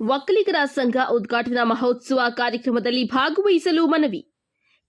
ಒಕ್ಕಲಿಗರ ಸಂಘ ಉದ್ಘಾಟನಾ ಮಹೋತ್ಸವ ಕಾರ್ಯಕ್ರಮದಲ್ಲಿ ಭಾಗವಹಿಸಲು ಮನವಿ.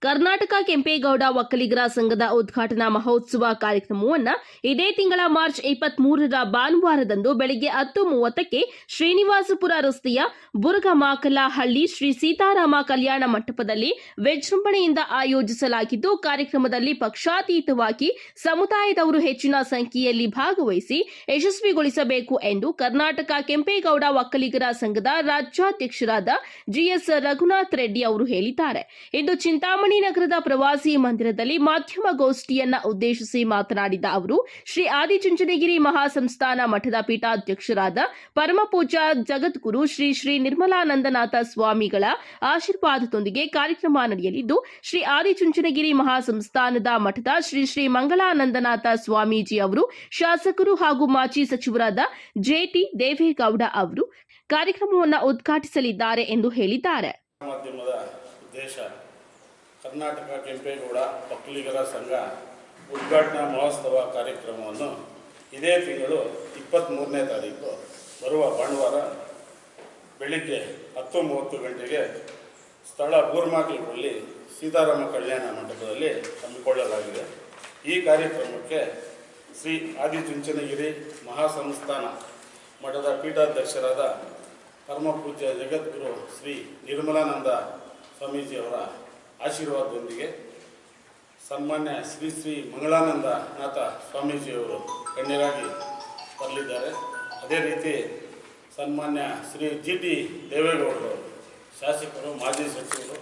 ಕರ್ನಾಟಕ ಕೆಂಪೇಗೌಡ ಒಕ್ಕಲಿಗರ ಸಂಘದ ಉದ್ಘಾಟನಾ ಮಹೋತ್ಸವ ಕಾರ್ಯಕ್ರಮವನ್ನು ಇದೇ ತಿಂಗಳ ಮಾರ್ಚ್ ಇಪ್ಪತ್ಮೂರರ ಭಾನುವಾರದಂದು ಬೆಳಗ್ಗೆ ಹತ್ತು ಮೂವತ್ತಕ್ಕೆ ಶ್ರೀನಿವಾಸಪುರ ರಸ್ತೆಯ ಬುರುಗಮಾಕಲಹಳ್ಳಿ ಶ್ರೀ ಸೀತಾರಾಮ ಕಲ್ಯಾಣ ಮಂಟಪದಲ್ಲಿ ವಿಜೃಂಭಣೆಯಿಂದ ಆಯೋಜಿಸಲಾಗಿದ್ದು, ಕಾರ್ಯಕ್ರಮದಲ್ಲಿ ಪಕ್ಷಾತೀತವಾಗಿ ಸಮುದಾಯದವರು ಹೆಚ್ಚಿನ ಸಂಖ್ಯೆಯಲ್ಲಿ ಭಾಗವಹಿಸಿ ಯಶಸ್ವಿಗೊಳಿಸಬೇಕು ಎಂದು ಕರ್ನಾಟಕ ಕೆಂಪೇಗೌಡ ಒಕ್ಕಲಿಗರ ಸಂಘದ ರಾಜ್ಯಾಧ್ಯಕ್ಷರಾದ ಜಿಎಸ್ ರಘುನಾಥ್ ರೆಡ್ಡಿ ಅವರು ಹೇಳಿದ್ದಾರೆ. ಇಂದು ಚಿಂತಾಮಣಿ ನಗರದ ಪ್ರವಾಸಿ ಮಂದಿರದಲ್ಲಿ ಮಾಧ್ಯಮ ಗೋಷ್ಠಿಯನ್ನ ಉದ್ದೇಶಿಸಿ ಮಾತನಾಡಿದ ಅವರು, ಶ್ರೀ ಆದಿಚುಂಚನಗಿರಿ ಮಹಾಸಂಸ್ಥಾನ ಮಠದ ಪೀಠಾಧ್ಯಕ್ಷರಾದ ಪರಮಪೂಜ್ಯ ಜಗದ್ಗುರು ಶ್ರೀ ಶ್ರೀ ನಿರ್ಮಲಾನಂದನಾಥ ಸ್ವಾಮಿಗಳ ಆಶೀರ್ವಾದದೊಂದಿಗೆ ಕಾರ್ಯಕ್ರಮ ನಡೆಯಲಿದ್ದು, ಶ್ರೀ ಆದಿಚುಂಚನಗಿರಿ ಮಹಾಸಂಸ್ಥಾನದ ಮಠದ ಶ್ರೀ ಶ್ರೀ ಮಂಗಳಾನಂದನಾಥ ಸ್ವಾಮೀಜಿ ಅವರು, ಶಾಸಕರು ಹಾಗೂ ಮಾಜಿ ಸಚಿವರಾದ ಜೆಟಿ ದೇವೇಗೌಡ ಅವರು ಕಾರ್ಯಕ್ರಮವನ್ನು ಉದ್ಘಾಟಿಸಲಿದ್ದಾರೆ ಎಂದು ಹೇಳಿದ್ದಾರೆ. ಮಾಧ್ಯಮದ ಉದ್ದೇಶ ಕರ್ನಾಟಕ ಕೆಂಪೇಗೌಡ ಒಕ್ಕಲಿಗರ ಸಂಘ ಉದ್ಘಾಟನಾ ಮಹೋತ್ಸವ ಕಾರ್ಯಕ್ರಮವನ್ನು ಇದೇ ತಿಂಗಳು ಇಪ್ಪತ್ತ್ಮೂರನೇ ತಾರೀಕು ಬರುವ ಭಾನುವಾರ ಬೆಳಿಗ್ಗೆ ಹತ್ತು ಮೂವತ್ತು ಗಂಟೆಗೆ ಸ್ಥಳ ಬೂರ್ಮಾಕ್ಲುಗಳಲ್ಲಿ ಸೀತಾರಾಮ ಕಲ್ಯಾಣ ಮಂಟಪದಲ್ಲಿ ಹಮ್ಮಿಕೊಳ್ಳಲಾಗಿದೆ. ಈ ಕಾರ್ಯಕ್ರಮಕ್ಕೆ ಶ್ರೀ ಆದಿಚುಂಚನಗಿರಿ ಮಹಾಸಂಸ್ಥಾನ ಮಠದ ಪೀಠಾಧ್ಯಕ್ಷರಾದ ಪರಮಪೂಜ್ಯ ಜಗದ್ಗುರು ಶ್ರೀ ನಿರ್ಮಲಾನಂದ ಸ್ವಾಮೀಜಿಯವರ ಆಶೀರ್ವಾದದೊಂದಿಗೆ ಸನ್ಮಾನ್ಯ ಶ್ರೀ ಶ್ರೀ ಮಂಗಳಾನಂದ ನಾಥ ಸ್ವಾಮೀಜಿಯವರು ಗಣ್ಯರಾಗಿ ಬರಲಿದ್ದಾರೆ. ಅದೇ ರೀತಿ ಸನ್ಮಾನ್ಯ ಶ್ರೀ ಜಿ ಟಿ ದೇವೇಗೌಡರು, ಶಾಸಕರು, ಮಾಜಿ ಸಚಿವರು,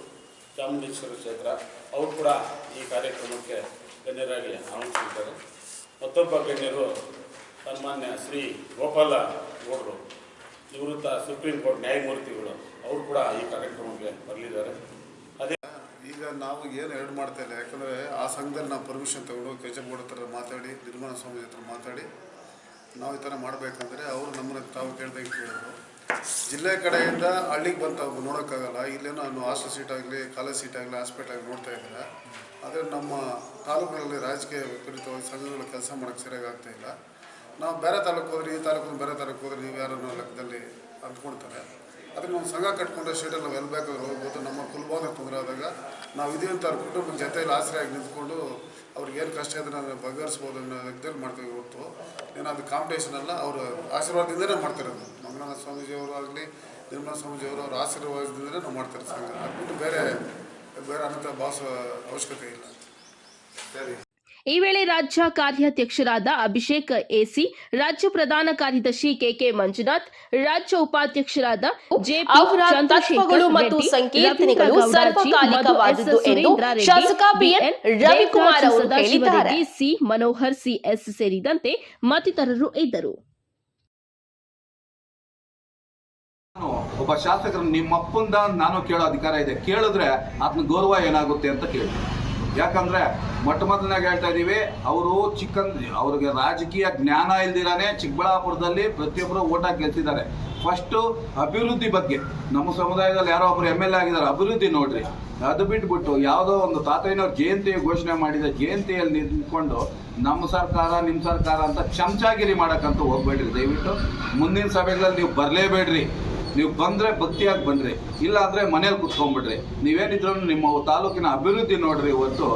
ಚಾಮುಂಡೇಶ್ವರ ಕ್ಷೇತ್ರ, ಅವರು ಕೂಡ ಈ ಕಾರ್ಯಕ್ರಮಕ್ಕೆ ಗಣ್ಯರಾಗಿ ಆಹ್ವಾನಿಸಿದ್ದಾರೆ. ಮತ್ತೊಬ್ಬ ಗಣ್ಯರು ಸನ್ಮಾನ್ಯ ಶ್ರೀ ಗೋಪಾಲ ಗೌಡರು, ನಿವೃತ್ತ ಸುಪ್ರೀಂ ಕೋರ್ಟ್ ನ್ಯಾಯಮೂರ್ತಿಗಳು, ಅವರು ಕೂಡ ಈ ಕಾರ್ಯಕ್ರಮಕ್ಕೆ ಬರಲಿದ್ದಾರೆ. ಈಗ ನಾವು ಏನು ಎರಡು ಮಾಡ್ತಾ ಇಲ್ಲ, ಯಾಕಂದರೆ ಆ ಸಂಘದಲ್ಲಿ ನಾವು ಪರ್ಮಿಷನ್ ತಗೊಂಡು ಬೋರ್ಡ್ ಹತ್ರ ಮಾತಾಡಿ ನಿರ್ಮಲ ಸ್ವಾಮಿ ಹತ್ರ ಮಾತಾಡಿ, ನಾವು ಈ ಥರ ಮಾಡಬೇಕಂದ್ರೆ ಅವರು ನಮ್ಮನ್ನ ತಾವು ಕೇಳ್ದಂಗೆ ಕೇಳಿದ್ರು. ಜಿಲ್ಲೆ ಕಡೆಯಿಂದ ಹಳ್ಳಿಗೆ ಬಂದು ತಾವು ನೋಡೋಕ್ಕಾಗಲ್ಲ ಇಲ್ಲೇನೋ ನಾವು ಹಾಸ್ಟೆಲ್ ಸೀಟ್ ಆಗಲಿ ಕಾಲೇಜ್ ಸೀಟ್ ಆಗಲಿ ಹಾಸ್ಪಿಟಲ್ ಆಗಲಿ ನೋಡ್ತಾ ಇದ್ದಾರೆ. ಆದರೆ ನಮ್ಮ ತಾಲೂಕುಗಳಲ್ಲಿ ರಾಜಕೀಯ ವಿಪರೀತವಾಗಿ ಸಂಘಗಳು ಕೆಲಸ ಮಾಡೋಕ್ಕೆ ಸರಿಯಾಗಿ ಆಗ್ತಾಯಿಲ್ಲ ಇಲ್ಲ. ನಾವು ಬೇರೆ ತಾಲೂಕು ಹೋದ್ರೆ ಈ ತಾಲೂಕು ಬೇರೆ ತಾಲೂಕು ಹೋದ್ರೆ ನೀವು ಯಾರೋ ಅನ್ನೋ ಲೆಕ್ಕದಲ್ಲಿ ಅಂದ್ಕೊಳ್ತಾರೆ. ಅದಕ್ಕೆ ಒಂದು ಸಂಘ ಕಟ್ಕೊಂಡ್ರೆ ಸ್ಟೇಟಲ್ಲಿ ನಾವು ಎಲ್ಲಿ ಬೇಕಾದ್ರೂ ಹೋಗ್ಬೋದು. ನಮ್ಮ ಕುಲಭೋಗ ತೊಂದರೆ ಆದಾಗ ನಾವು ಇದೇ ಅಂತ ಅವ್ರ ಕುಟುಂಬದ ಜೊತೆಯಲ್ಲಿ ಆಸರೆಯಾಗಿ ನಿಂತ್ಕೊಂಡು ಅವ್ರಿಗೆ ಏನು ಕಷ್ಟ ಇದ್ರೆ ನಾನು ಬಗೆಹರಿಸ್ಬೋದು ಅನ್ನೋ ವ್ಯಕ್ತಿಯಲ್ಲಿ ಮಾಡ್ತೀವಿ ಹೊರತು. ಅದು ಕಾಂಪಿಟೇಷನ್ ಅಲ್ಲ, ಅವರು ಆಶೀರ್ವಾದದಿಂದನೇ ಮಾಡ್ತಿರೋದು. ಮಂಗಳನಾಥ ಸ್ವಾಮೀಜಿಯವರು ಆಗಲಿ, ನಿರ್ಮಲಾ ಸ್ವಾಮೀಜಿಯವರು ಅವ್ರ ಆಶೀರ್ವಾದದಿಂದಲೇ ನಾವು ಮಾಡ್ತಾರೆ ಸಂಘ. ಅದು ಬಿಟ್ಟು ಬೇರೆ ಬೇರೆ ಅನಂತ ಭಾವಿಸೋ ಅವಶ್ಯಕತೆ ಇಲ್ಲ. ಸರಿ. ಈ ವೇಳೆ ರಾಜ್ಯ ಕಾರ್ಯಾಧ್ಯಕ್ಷರಾದ ಅಭಿಷೇಕ್ ಎಸಿ ರಾಜ್ಯ ಪ್ರಧಾನ ಕಾರ್ಯದರ್ಶಿ ಕೆಕೆ ಮಂಜುನಾಥ್ ರಾಜ್ಯ ಉಪಾಧ್ಯಕ್ಷರಾದ ಜೆಪಿ ಮತ್ತು ಸಂಕೀರ್ತನೆಗಳು ಸರ್ವಕಾಲಿಕವಾದದ್ದು ಎಂದು ಶಾಸಕ ಬಿಎನ್ ರವಿಕುಮಾರ್ ಅವರು ಹೇಳಿದ್ದಾರೆ. ಸಿ ಮನೋಹರ್ ಸಿಎಸ್ ಸೇರಿದಂತೆ ಮತ್ತಿತರರು ಇದ್ದರು. ಒಬ್ಬ ಶಾಸಕರು ನಿಮ್ಮಪ್ಪಂದ ನಾನು ಕೇಳೋ ಅಧಿಕಾರ ಇದೆ. ಕೇಳಿದ್ರೆ ಆತನ ಗೌರವ ಏನಾಗುತ್ತೆ ಅಂತ ಕೇಳಿ. ಯಾಕಂದ್ರೆ ಮೊಟ್ಟ ಮೊದಲನಾಗ ಹೇಳ್ತಾ ಇದೀವಿ, ಅವರು ಚಿಕ್ಕನ್, ಅವ್ರಿಗೆ ರಾಜಕೀಯ ಜ್ಞಾನ ಇಲ್ದಿರಾನೆ ಚಿಕ್ಕಬಳ್ಳಾಪುರದಲ್ಲಿ ಪ್ರತಿಯೊಬ್ಬರು ಓಟ್ ಹಾಕಿ ಗೆಲ್ತಿದ್ದಾರೆ. ಫಸ್ಟು ಅಭಿವೃದ್ಧಿ ಬಗ್ಗೆ. ನಮ್ಮ ಸಮುದಾಯದಲ್ಲಿ ಯಾರೋ ಒಬ್ರು ಎಂ ಎಲ್ ಎ ಆಗಿದ್ದಾರೆ, ಅಭಿವೃದ್ಧಿ ನೋಡ್ರಿ. ಅದು ಬಿಟ್ಬಿಟ್ಟು ಯಾವುದೋ ಒಂದು ತಾತಯ್ಯನವ್ರ ಜಯಂತಿ ಘೋಷಣೆ ಮಾಡಿದ ಜಯಂತಿಯಲ್ಲಿ ನಿಂತ್ಕೊಂಡು ನಮ್ಮ ಸರ್ಕಾರ ನಿಮ್ಮ ಸರ್ಕಾರ ಅಂತ ಚಮಚಾಗಿರಿ ಮಾಡೋಕ್ಕಂತೂ ಹೋಗ್ಬೇಡ್ರಿ. ದಯವಿಟ್ಟು ಮುಂದಿನ ಸಭೆಗಳಲ್ಲಿ ನೀವು ಬರಲೇಬೇಡ್ರಿ. ನೀವು ಬಂದ್ರೆ ಭಕ್ತಿಯಾಗಿ ಬಂದ್ರಿ ಇಲ್ಲ ಅಂದ್ರೆ ಮನೇಲಿ ಕುತ್ಕೊಂಡ್ಬಿಡ್ರಿ. ನೀವೇನಿದ್ರು ನಿಮ್ಮ ತಾಲೂಕಿನ ಅಭಿವೃದ್ಧಿ ನೋಡ್ರಿ ಇವತ್ತು.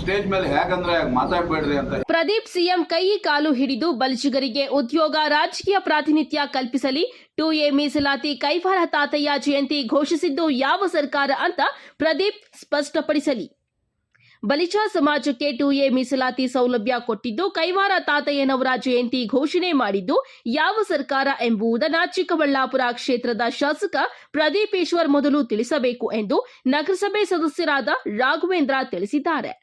ಸ್ಟೇಜ್ ಮೇಲೆ ಹೇಗಂದ್ರೆ ಹಾಗ್ ಮಾತಾಡ್ಬೇಡ್ರಿ ಅಂತ ಪ್ರದೀಪ್ ಸಿಎಂ ಕೈ ಕಾಲು ಹಿಡಿದು ಬಲಿಜಿಗರಿಗೆ ಉದ್ಯೋಗ ರಾಜಕೀಯ ಪ್ರಾತಿನಿಧ್ಯ ಕಲ್ಪಿಸಲಿ. ಟು ಎ ಮೀಸಲಾತಿ ಕೈಫಾರ ತಾತಯ್ಯ ಜಯಂತಿ ಘೋಷಿಸಿದ್ದು ಯಾವ ಸರ್ಕಾರ ಅಂತ ಪ್ರದೀಪ್ ಸ್ಪಷ್ಟಪಡಿಸಲಿ. ಬಲಿಜ ಸಮಾಜಕ್ಕೆ ಟು ಎ ಮೀಸಲಾತಿ ಸೌಲಭ್ಯ ಕೊಟ್ಟಿದ್ದು, ಕೈವಾರ ತಾತಯ್ಯನವರ ಜಯಂತಿ ಘೋಷಣೆ ಮಾಡಿದ್ದು, ಯಾವ ಸರ್ಕಾರ ಎಂಬುದನ್ನು ಚಿಕ್ಕಬಳ್ಳಾಪುರ ಕ್ಷೇತ್ರದ ಶಾಸಕ ಪ್ರದೀಪೇಶ್ವರ್ ಮೊದಲು ತಿಳಿಸಬೇಕು ಎಂದು ನಗರಸಭೆ ಸದಸ್ಯರಾದ ರಾಘವೇಂದ್ರ ತಿಳಿಸಿದ್ದಾರೆ.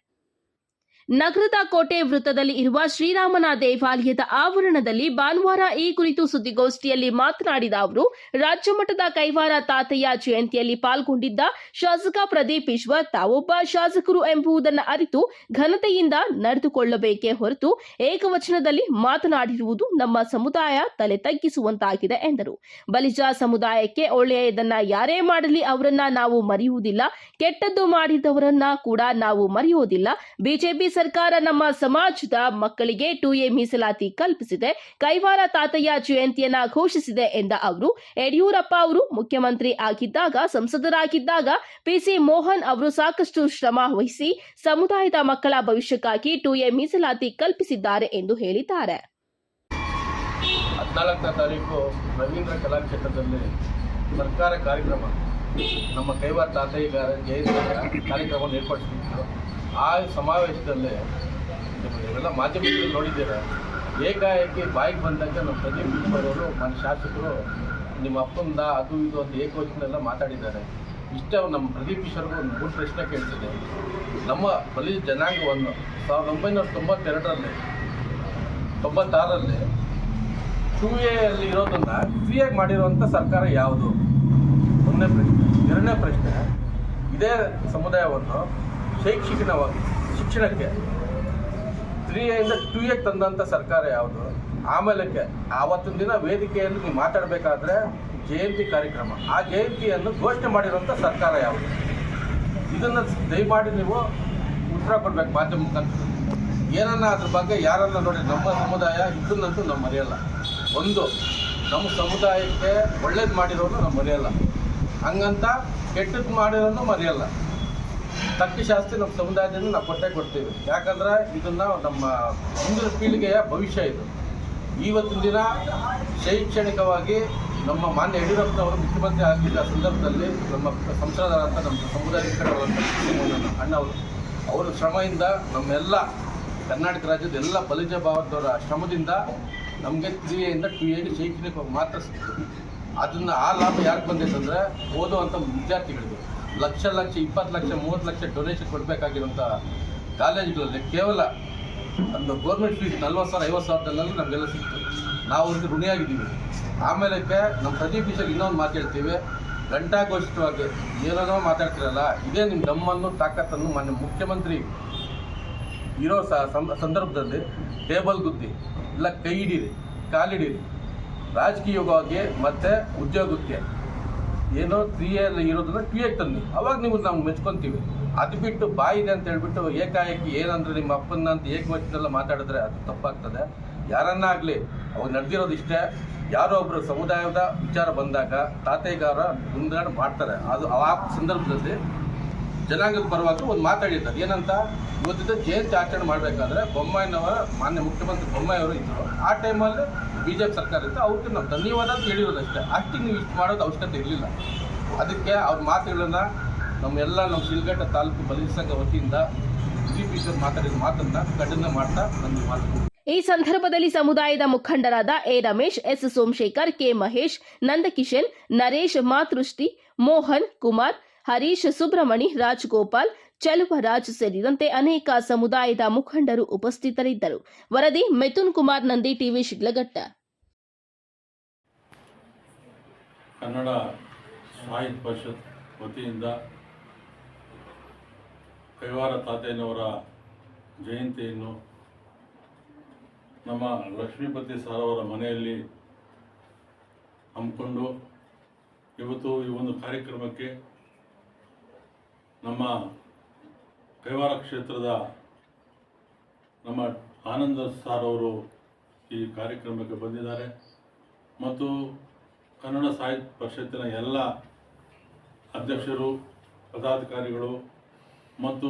ನಗರದ ಕೋಟೆ ವೃತ್ತದಲ್ಲಿ ಇರುವ ಶ್ರೀರಾಮನ ದೇವಾಲಯದ ಆವರಣದಲ್ಲಿ ಭಾನುವಾರ ಈ ಕುರಿತು ಸುದ್ದಿಗೋಷ್ಠಿಯಲ್ಲಿ ಮಾತನಾಡಿದ ಅವರು, ರಾಜ್ಯ ಮಟ್ಟದ ಕೈವಾರ ತಾತಯ್ಯ ಜಯಂತಿಯಲ್ಲಿ ಪಾಲ್ಗೊಂಡಿದ್ದ ಶಾಸಕ ಪ್ರದೀಪ್ ಈಶ್ವರ್ ತಾವೊಬ್ಬ ಶಾಸಕರು ಎಂಬುದನ್ನು ಅರಿತು ಘನತೆಯಿಂದ ನಡೆದುಕೊಳ್ಳಬೇಕೇ ಹೊರತು ಏಕವಚನದಲ್ಲಿ ಮಾತನಾಡಿರುವುದು ನಮ್ಮ ಸಮುದಾಯ ತಲೆ ತಗ್ಗಿಸುವಂತಾಗಿದೆ ಎಂದರು. ಬಲಿಜ ಸಮುದಾಯಕ್ಕೆ ಒಳ್ಳೆಯದನ್ನ ಯಾರೇ ಮಾಡಲಿ ಅವರನ್ನ ನಾವು ಮರೆಯುವುದಿಲ್ಲ, ಕೆಟ್ಟದ್ದು ಮಾಡಿದವರನ್ನ ಕೂಡ ನಾವು ಮರೆಯುವುದಿಲ್ಲ. ಬಿಜೆಪಿ ಸರ್ಕಾರ ನಮ್ಮ ಸಮಾಜದ ಮಕ್ಕಳಿಗೆ ಟು ಎ ಮೀಸಲಾತಿ ಕಲ್ಪಿಸಿದೆ. ಕೈವಾರ ತಾತಯ್ಯ ಜಯಂತಿಯನ್ನ ಘೋಷಿಸಿದೆ ಎಂದ ಅವರು. ಯಡಿಯೂರಪ್ಪ ಅವರು ಮುಖ್ಯಮಂತ್ರಿ ಆಗಿದ್ದಾಗ, ಸಂಸದರಾಗಿದ್ದಾಗ ಪಿಸಿ ಮೋಹನ್ ಅವರು ಸಾಕಷ್ಟು ಶ್ರಮ ವಹಿಸಿ ಸಮುದಾಯದ ಮಕ್ಕಳ ಭವಿಷ್ಯಕ್ಕಾಗಿ ಟು ಎ ಮೀಸಲಾತಿ ಕಲ್ಪಿಸಿದ್ದಾರೆ ಎಂದು ಹೇಳಿದ್ದಾರೆ. ಹದಿನಾಲ್ಕನೇ ತಾರೀಕು ರವೀಂದ್ರ ಕಲಾಕ್ಷೇತ್ರದಲ್ಲಿ ಸರ್ಕಾರ ಕಾರ್ಯಕ್ರಮ. ನಮ್ಮ ಕೈವಾರ ತಾತಯ್ಯ ಜಯಂತಿ ಕಾರ್ಯಕ್ರಮವನ್ನು ಏರ್ಪಡಿಸಿತ್ತು ಆ ಸಮಾವೇಶದಲ್ಲಿ ನೀವೆಲ್ಲ ಮಾಧ್ಯಮದಲ್ಲಿ ನೋಡಿದ್ದೀರ? ಏಕಾಏಕಿ ಬಾಯಿಗೆ ಬಂದಾಗ ನಮ್ಮ ಪ್ರದೀಪ್ ಅವರು ನಮ್ಮ ಶಾಸಕರು, ನಿಮ್ಮ ಅಪ್ಪಂದ ಅದು ಇದು ಅಂತ ಏಕವಚನೆಲ್ಲ ಮಾತಾಡಿದ್ದಾರೆ. ಇಷ್ಟೇ ನಮ್ಮ ಪ್ರದೀಪ್ ಈಶ್ವರ್ಗೂ ಒಂದು ಮೂರು ಪ್ರಶ್ನೆ ಕೇಳ್ತಿದೆ ನಮ್ಮ ಬಲಿಜ ಜನಾಂಗವನ್ನು ಸಾವಿರದ ಒಂಬೈನೂರ ತೊಂಬತ್ತೆರಡರಲ್ಲಿ ತೊಂಬತ್ತಾರರಲ್ಲಿ ಟೂ ಎಲ್ಲಿ ಇರೋದನ್ನು ಫ್ರೀ ಫ್ರೀಯಾಗಿ ಮಾಡಿರುವಂಥ ಸರ್ಕಾರ ಯಾವುದು? ಒಂದನೇ ಪ್ರಶ್ನೆ. ಎರಡನೇ ಪ್ರಶ್ನೆ, ಇದೇ ಸಮುದಾಯವನ್ನು ಶೈಕ್ಷಣಿಕವಾಗಿ ಶಿಕ್ಷಣಕ್ಕೆ. ತ್ರೀ ಎಯಿಂದ ಟು ಎ ತಂದಂಥ ಸರ್ಕಾರ ಯಾವುದು? ಆಮೇಲಕ್ಕೆ ಆವತ್ತಿನ ದಿನ ವೇದಿಕೆಯಲ್ಲಿ ನೀವು ಮಾತಾಡಬೇಕಾದ್ರೆ ಜಯಂತಿ ಕಾರ್ಯಕ್ರಮ. ಆ ಜಯಂತಿಯನ್ನು ಘೋಷಣೆ ಮಾಡಿರುವಂಥ ಸರ್ಕಾರ ಯಾವುದು? ಇದನ್ನು ದಯಮಾಡಿ ನೀವು ಉತ್ತರ ಕೊಡಬೇಕು ಮಾಧ್ಯಮ ಮುಖಾಂತರ. ಏನನ್ನ ಅದ್ರ ಬಗ್ಗೆ ಯಾರನ್ನ ನೋಡಿ ನಮ್ಮ ಸಮುದಾಯ ಇದನ್ನಂತೂ ನಾವು ಮರೆಯಲ್ಲ. ಒಂದು, ನಮ್ಮ ಸಮುದಾಯಕ್ಕೆ ಒಳ್ಳೇದು ಮಾಡಿರೋನು ನಾವು ಮರೆಯಲ್ಲ. ಹಂಗಂತ ಕೆಟ್ಟದ್ದು ಮಾಡಿರೋನು ಮರೆಯಲ್ಲ. ತಕ್ಕ ಶಾಸ್ತಿ ನಮ್ಮ ಸಮುದಾಯದಿಂದ ನಾವು ಕೊಟ್ಟೆ ಕೊಡ್ತೀವಿ. ಯಾಕಂದ್ರೆ ಇದನ್ನ ನಮ್ಮ ಮುಂದಿನ ಪೀಳಿಗೆಯ ಭವಿಷ್ಯ ಇದು. ಇವತ್ತಿನ ದಿನ ಶೈಕ್ಷಣಿಕವಾಗಿ ನಮ್ಮ ಮಾನ್ಯ ಯಡಿಯೂರಪ್ಪನವರು ಮುಖ್ಯಮಂತ್ರಿ ಆಗಿದ್ದ ಸಂದರ್ಭದಲ್ಲಿ ನಮ್ಮ ಸಂಸದರಾದಂಥ ನಮ್ಮ ಸಮುದಾಯ ಬರುವಂಥ ಅಣ್ಣವರು, ಅವರ ಶ್ರಮದಿಂದ ನಮ್ಮೆಲ್ಲ ಕರ್ನಾಟಕ ರಾಜ್ಯದ ಎಲ್ಲ ಬಲಿಜ ಭಾವದವರ ಶ್ರಮದಿಂದ ನಮಗೆ ತ್ರೀ ಎಯಿಂದ ಟು ಎಗೆ ಶೈಕ್ಷಣಿಕವಾಗಿ ಮಾತ್ರ ಸಿಗ್ತದೆ. ಅದನ್ನು ಆ ಲಾಭ ಯಾರಿಗೆ ಬಂದೈತೆ ಅಂದರೆ ಓದುವಂಥ ವಿದ್ಯಾರ್ಥಿಗಳಿಗೆ. ಲಕ್ಷ ಲಕ್ಷ, ಇಪ್ಪತ್ತು ಲಕ್ಷ, ಮೂವತ್ತು ಲಕ್ಷ ಡೊನೇಷನ್ ಕೊಡಬೇಕಾಗಿರುವಂಥ ಕಾಲೇಜುಗಳಲ್ಲಿ ಕೇವಲ ಒಂದು ಗೌರ್ಮೆಂಟ್ ಫೀಸ್ ನಲ್ವತ್ತು ಸಾವಿರ, ಐವತ್ತು ಸಾವಿರದಲ್ಲೆಲ್ಲ ನಮಗೆಲ್ಲ ಸಿಕ್ತು. ನಾವು ಅವ್ರಿಗೆ ಋಣಿಯಾಗಿದ್ದೀವಿ. ಆಮೇಲೆ ನಮ್ಮ ಪ್ರದೀಪ್ ವಿಷಯ ಇನ್ನೊಂದು ಮಾತು ಹೇಳ್ತೀವಿ. ಘಂಟಾಘೋಷಿತವಾಗಿ ಏನೇನೋ ಮಾತಾಡ್ತಿರಲ್ಲ, ಇದೇ ನಿಮ್ಮ ದಮ್ಮನ್ನು, ತಾಕತ್ತನ್ನು ಮಾನ್ಯ ಮುಖ್ಯಮಂತ್ರಿ ಇರೋ ಸಂದರ್ಭದಲ್ಲಿ ಟೇಬಲ್ ಗುದ್ದಿ, ಇಲ್ಲ ಕೈ ಹಿಡೀರಿ, ಕಾಲಿಡೀರಿ. ರಾಜಕೀಯವಾಗಿ ಮತ್ತು ಉದ್ಯೋಗಕ್ಕೆ ಏನೋ ತ್ರೀ ಎಲ್ಲ ಇರೋದನ್ನ ಟು ಎಗೆ ತಂದು ಅವಾಗ ನೀವು ನಾವು ಮೆಚ್ಕೊಂತೀವಿ. ಅದು ಬಿಟ್ಟು ಬಾಯಿದೆ ಅಂತ ಹೇಳ್ಬಿಟ್ಟು ಏಕಾಏಕಿ ಏನಂದ್ರೆ ನಿಮ್ಮ ಅಪ್ಪನ ಅಂತ ಏಕವಚನೆಲ್ಲ ಮಾತಾಡಿದ್ರೆ ಅದು ತಪ್ಪಾಗ್ತದೆ. ಯಾರನ್ನಾಗಲಿ ಅವ್ರು ನಡೆದಿರೋದು ಇಷ್ಟೇ. ಯಾರೋ ಒಬ್ಬರು ಸಮುದಾಯದ ವಿಚಾರ ಬಂದಾಗ ತಾತೇಗಾರ ಮುಂದಾಡು ಮಾಡ್ತಾರೆ. ಅದು ಆ ಸಂದರ್ಭದಲ್ಲಿ ಜನಾಂಗದ ಪರವಾಗಿ ಒಂದು ಮಾತಾಡಿದ್ದಾರೆ ಏನಂತ? ಇವತ್ತಿದ್ದ ಜಯಂತಿ ಆಚರಣೆ ಮಾಡಬೇಕಾದ್ರೆ ಬೊಮ್ಮಾಯಿನವರ ಮಾನ್ಯ ಮುಖ್ಯಮಂತ್ರಿ ಬೊಮ್ಮಾಯಿ ಅವರು ಇದ್ದರು ಆ ಟೈಮಲ್ಲಿ ಬಿ ಜೆ ಪಿ ಸರ್ಕಾರ ಇತ್ತು ಅವ್ರಿಗೆ ನಾವು ಧನ್ಯವಾದ ಅಂತ ಹೇಳಿರೋದಷ್ಟೇ ಅಷ್ಟಿಗೆ ನೀವು ಇಷ್ಟು ಮಾಡೋದು ಅವಶ್ಯಕತೆ ಇರಲಿಲ್ಲ. ಅದಕ್ಕೆ ಅವ್ರ ಮಾತುಗಳನ್ನು ನಮ್ಮೆಲ್ಲ, ನಮ್ಮ ಶಿಲ್ಘಟ್ಟ ತಾಲೂಕು ಬಲಿಜ ಸಂಘ ವತಿಯಿಂದ ಈಶ್ವರ್ ಮಾತಾಡಿದ ಮಾತನ್ನು ಖಂಡನೆ ಮಾಡ್ತಾ ನನ್ನ ಮಾತು ಈ ಸಂದರ್ಭದಲ್ಲಿ ಸಮುದಾಯದ ಮುಖಂಡರಾದ A Ramesh, S Somashekar, K Mahesh, Nandakishan, Naresh ಮಾತೃಷ್ಟಿ Mohan, Kumar, Harish Subramani, Rajgopal, Chaluvaraj ಸೇರಿದಂತೆ ಅನೇಕ ಸಮುದಾಯದ ಮುಖಂಡರು ಉಪಸ್ಥಿತರಿದ್ದರು. ವರದಿ, ಮಿಥುನ್ ಕುಮಾರ್, ನಂದಿ ಟಿವಿ ಶಿಡ್ಲಘಟ್ಟ ಕನ್ನಡ ಸಾಹಿತ್ಯ ಪರಿಷತ್ ವತಿಯಿಂದ ಕೈವಾರ ತಾತಯ್ಯನವರ ಜಯಂತಿಯನ್ನು ನಮ್ಮ ಲಕ್ಷ್ಮೀಪತಿ ಸರ್ ಅವರ ಮನೆಯಲ್ಲಿ ಹಮ್ಮಿಕೊಂಡು ಇವತ್ತು ಈ ಒಂದು ಕಾರ್ಯಕ್ರಮಕ್ಕೆ ನಮ್ಮ ಕೈವಾರ ಕ್ಷೇತ್ರದ ನಮ್ಮ ಆನಂದ ಸಾರ್ ಅವರು ಈ ಕಾರ್ಯಕ್ರಮಕ್ಕೆ ಬಂದಿದ್ದಾರೆ. ಮತ್ತು ಕನ್ನಡ ಸಾಹಿತ್ಯ ಪರಿಷತ್ತಿನ ಎಲ್ಲ ಅಧ್ಯಕ್ಷರು, ಪದಾಧಿಕಾರಿಗಳು ಮತ್ತು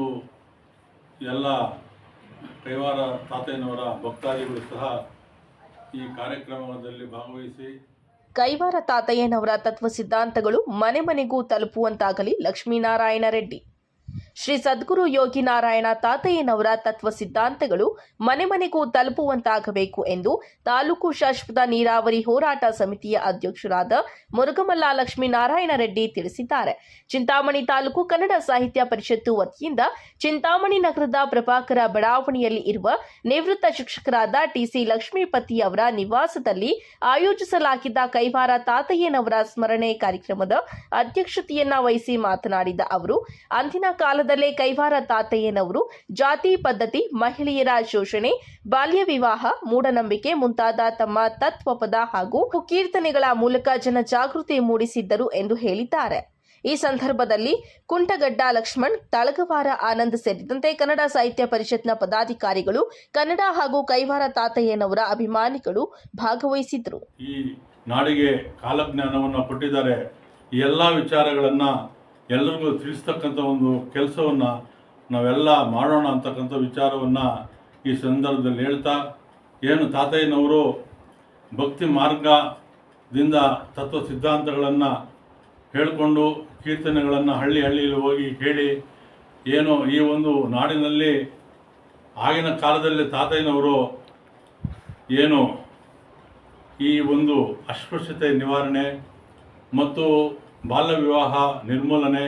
ಎಲ್ಲ ಕೈವಾರ ತಾತಯ್ಯನವರ ಭಕ್ತಾದಿಗಳು ಸಹ ಈ ಕಾರ್ಯಕ್ರಮದಲ್ಲಿ ಭಾಗವಹಿಸಿ ಕೈವಾರ ತಾತಯ್ಯನವರ ತತ್ವ ಸಿದ್ಧಾಂತಗಳು ಮನೆ ಮನೆಗೂ ತಲುಪುವಂತಾಗಲಿ ಲಕ್ಷ್ಮೀನಾರಾಯಣ ರೆಡ್ಡಿ. ಶ್ರೀ ಸದ್ಗುರು ಯೋಗಿ ನಾರಾಯಣ ತಾತಯ್ಯನವರ ತತ್ವ ಸಿದ್ಧಾಂತಗಳು ಮನೆ ಮನೆಗೂ ತಲುಪುವಂತಾಗಬೇಕು ಎಂದು ತಾಲೂಕು ಶಾಶ್ವತ ನೀರಾವರಿ ಹೋರಾಟ ಸಮಿತಿಯ ಅಧ್ಯಕ್ಷರಾದ ಮುರುಗಮಲ್ಲ ಲಕ್ಷ್ಮೀನಾರಾಯಣ ರೆಡ್ಡಿ ತಿಳಿಸಿದ್ದಾರೆ. ಚಿಂತಾಮಣಿ ತಾಲೂಕು ಕನ್ನಡ ಸಾಹಿತ್ಯ ಪರಿಷತ್ತು ವತಿಯಿಂದ ಚಿಂತಾಮಣಿ ನಗರದ ಪ್ರಭಾಕರ ಬಡಾವಣೆಯಲ್ಲಿ ಇರುವ ನಿವೃತ್ತ ಶಿಕ್ಷಕರಾದ ಟಿಸಿ ಲಕ್ಷ್ಮೀಪತಿ ಅವರ ನಿವಾಸದಲ್ಲಿ ಆಯೋಜಿಸಲಾಗಿದ್ದ ಕೈವಾರ ತಾತಯ್ಯನವರ ಸ್ಮರಣೆ ಕಾರ್ಯಕ್ರಮದ ಅಧ್ಯಕ್ಷತೆಯನ್ನ ವಹಿಸಿ ಮಾತನಾಡಿದ ಅವರು, ಅಂದಿನ ಕಾಲದಲ್ಲೇ ಕೈವಾರ ತಾತಯ್ಯನವರು ಜಾತಿ ಪದ್ಧತಿ, ಮಹಿಳೆಯರ ಶೋಷಣೆ, ಬಾಲ್ಯ ವಿವಾಹ, ಮೂಢನಂಬಿಕೆ ಮುಂತಾದ ತಮ್ಮ ತತ್ವಪದ ಹಾಗೂ ಕೀರ್ತನೆಗಳ ಮೂಲಕ ಜನ ಜಾಗೃತಿ ಮೂಡಿಸಿದ್ದರು ಎಂದು ಹೇಳಿದ್ದಾರೆ. ಈ ಸಂದರ್ಭದಲ್ಲಿ ಕುಂಟಗಡ್ಡ ಲಕ್ಷ್ಮಣ್, ತಳಗವಾರ ಆನಂದ್ ಸೇರಿದಂತೆ ಕನ್ನಡ ಸಾಹಿತ್ಯ ಪರಿಷತ್ನ ಪದಾಧಿಕಾರಿಗಳು, ಕನ್ನಡ ಹಾಗೂ ಕೈವಾರ ತಾತಯ್ಯನವರ ಅಭಿಮಾನಿಗಳು ಭಾಗವಹಿಸಿದ್ರು ಈ ನಾಡಿಗೆ ಕಾಲಜ್ಞಾನವನ್ನು ಕೊಟ್ಟಿದ್ದಾರೆ. ಎಲ್ಲ ವಿಚಾರಗಳನ್ನು ಎಲ್ಲರಿಗೂ ತಿಳಿಸ್ತಕ್ಕಂಥ ಒಂದು ಕೆಲಸವನ್ನು ನಾವೆಲ್ಲ ಮಾಡೋಣ ಅಂತಕ್ಕಂಥ ವಿಚಾರವನ್ನು ಈ ಸಂದರ್ಭದಲ್ಲಿ ಹೇಳ್ತಾ, ಏನು ತಾತಯ್ಯನವರು ಭಕ್ತಿ ಮಾರ್ಗದಿಂದ ತತ್ವ ಸಿದ್ಧಾಂತಗಳನ್ನು ಹೇಳಿಕೊಂಡು ಕೀರ್ತನೆಗಳನ್ನು ಹಳ್ಳಿ ಹಳ್ಳಿಯಲ್ಲಿ ಹೋಗಿ ಹೇಳಿ ಏನು ಈ ಒಂದು ನಾಡಿನಲ್ಲಿ ಆಗಿನ ಕಾಲದಲ್ಲಿ ತಾತಯ್ಯನವರು ಏನು ಈ ಒಂದು ಅಸ್ಪೃಶ್ಯತೆ ನಿವಾರಣೆ ಮತ್ತು ಬಾಲ್ಯ ವಿವಾಹ ನಿರ್ಮೂಲನೆ